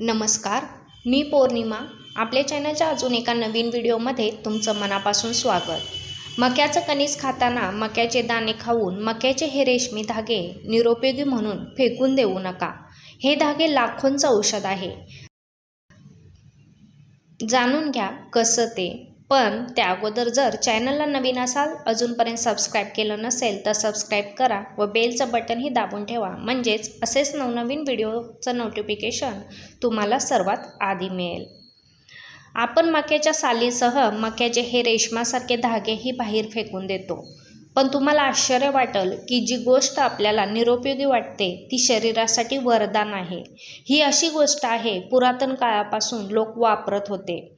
नमस्कार मी पौर्णिमा. आपल्या चॅनलच्या अजून एका नवीन व्हिडिओमध्ये तुमचं मनापासून स्वागत. मक्याचं कणीस खाताना मक्याचे दाणे खाऊन मक्याचे हे रेशमी धागे निरुपयोगी म्हणून फेकून देऊ नका. हे धागे लाखोंचं औषध आहे. जाणून घ्या कसं ते. पण त्या अगोदर जर चॅनलला नवीन असाल अजूनपर्यंत सबस्क्राईब केलं नसेल तर सबस्क्राईब करा व बेलचं बटनही दाबून ठेवा. म्हणजेच असेच नवनवीन व्हिडिओचं नोटिफिकेशन तुम्हाला सर्वात आधी मिळेल. आपण मक्याच्या सालीसह मक्याचे हे रेशमासारखे धागेही बाहेर फेकून देतो. पण तुम्हाला आश्चर्य वाटेल की जी गोष्ट आपल्याला निरुपयोगी वाटते ती शरीरासाठी वरदान आहे. ही अशी गोष्ट आहे पुरातन काळापासून लोक वापरत होते.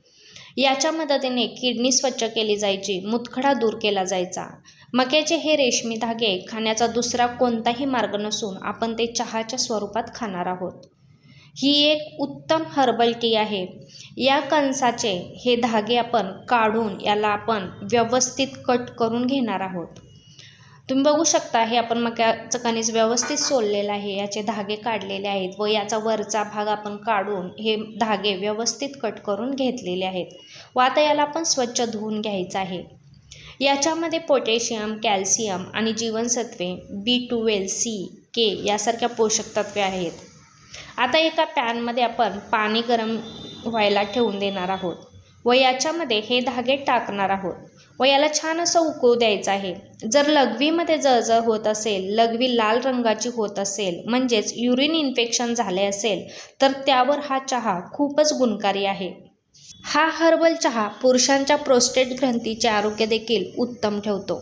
याच्या मदतीने किडनी स्वच्छ केली जायची मुतखडा दूर केला जायचा. मक्याचे हे रेशमी धागे खाण्याचा दुसरा कोणताही मार्ग नसून आपण ते चहाच्या स्वरूपात खाणार आहोत. ही एक उत्तम हर्बल टी आहे. या कणसाचे हे धागे आपण काढून याला आपण व्यवस्थित कट करून घेणार आहोत. तुम्ही बघू शकता हे आपण मक्याचं कणीस व्यवस्थित सोललेलं आहे. याचे धागे काढलेले आहेत व याचा वरचा भाग आपण काढून हे धागे व्यवस्थित कट करून घेतलेले आहेत. व आता याला आपण स्वच्छ धुवून घ्यायचं आहे. याच्यामध्ये पोटॅशियम कॅल्शियम आणि जीवनसत्वे बी टुवेल सी के यासारख्या पोषक तत्वे आहेत. आता एका पॅनमध्ये आपण पाणी गरम व्हायला ठेवून देणार आहोत व याच्यामध्ये हे धागे टाकणार आहोत. व याला छान असं उकळू द्यायचं आहे. जर लघवीमध्ये जळजळ होत असेल लघवी लाल रंगाची होत असेल म्हणजेच युरिन इन्फेक्शन झाले असेल तर त्यावर हा चहा खूपच गुणकारी आहे. हा हर्बल चहा पुरुषांच्या प्रोस्टेट ग्रंथीचे आरोग्य देखील उत्तम ठेवतो.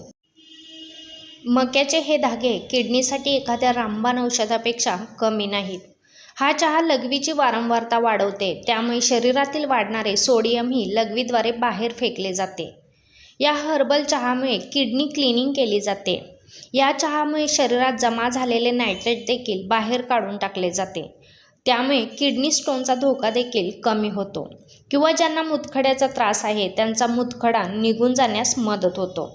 मक्याचे हे धागे किडनीसाठी एखाद्या रामबाण औषधापेक्षा कमी नाहीत. हा चहा लघवीची वारंवारता वाढवते त्यामुळे शरीरातील वाढणारे सोडियमही लघवीद्वारे बाहेर फेकले जाते. या हर्बल चहामुळे किडनी क्लिनिंग केली जाते. या चहामुळे शरीरात जमा झालेले नायट्रेट देखील बाहेर काढून टाकले जाते. त्यामुळे किडनी स्टोनचा धोका देखील कमी होतो किंवा ज्यांना मुतखड्याचा त्रास आहे त्यांचा मुतखडा निघून जाण्यास मदत होतो.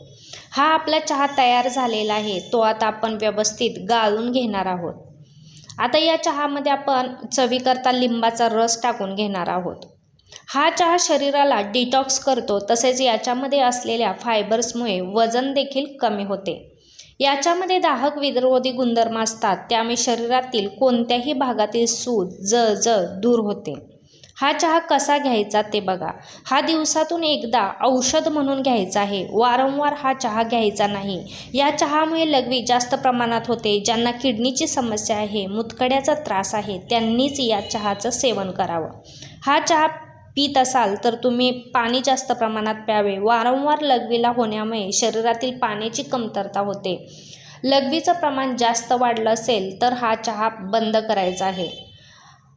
हा आपला चहा तयार झालेला आहे तो आता आपण व्यवस्थित गाळून घेणार आहोत. आता या चहामध्ये आपण चवीकरता लिंबाचा रस टाकून घेणार आहोत. हा चहा शरीराला डिटॉक्स करतो तसेच याच्यामध्ये असलेल्या फायबर्समुळे वजन देखील कमी होते. याच्यामध्ये दाहक विरोधी गुणधर्म असतात त्यामुळे शरीरातील कोणत्याही भागातील सूज जळजळ दूर होते. हा चहा कसा घ्यायचा ते बघा. हा दिवसातून एकदा औषध म्हणून घ्यायचा आहे. वारंवार हा चहा घ्यायचा नाही. या चहामुळे लघवी जास्त प्रमाणात होते ज्यांना किडनीची समस्या आहे मुतकड्याचा त्रास आहे त्यांनीच या चहाचं सेवन करावं. हा चहा पीत असाल तर तुम्ही पाणी जास्त प्रमाणात प्यावे. वारंवार लघवीला होण्यामुळे शरीरातील पाण्याची कमतरता होते. लघवीचं प्रमाण जास्त वाढलं असेल तर हा चहा बंद करायचा आहे.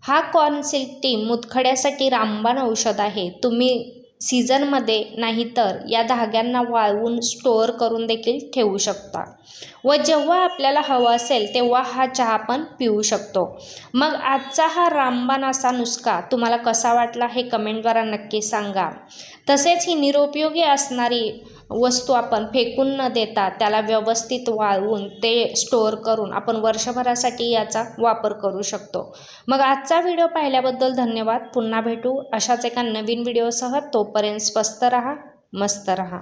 हा कॉर्नसिल्क टी मुतखड्यासाठी रामबाण औषध आहे. तुम्ही सीझनमध्ये नाही तर या धाग्यांना वाळवून स्टोअर करून देखील ठेवू शकता. व जेव्हा आपल्याला हवं असेल तेव्हा हा चहा पण पिऊ शकतो. मग आजचा हा रामबाण असा नुसका तुम्हाला कसा वाटला हे कमेंटद्वारा नक्की सांगा. तसेच ही निरुपयोगी असणारी वस्तू आपण फेकून न देता त्याला व्यवस्थित वाळवून ते स्टोअर करून आपण वर्षभरासाठी याचा वापर करू शकतो. मग आजचा व्हिडिओ पाहिल्याबद्दल धन्यवाद. पुन्हा भेटू अशाच एका नवीन व्हिडिओसह तोपर्यंत स्वस्त रहा मस्त रहा.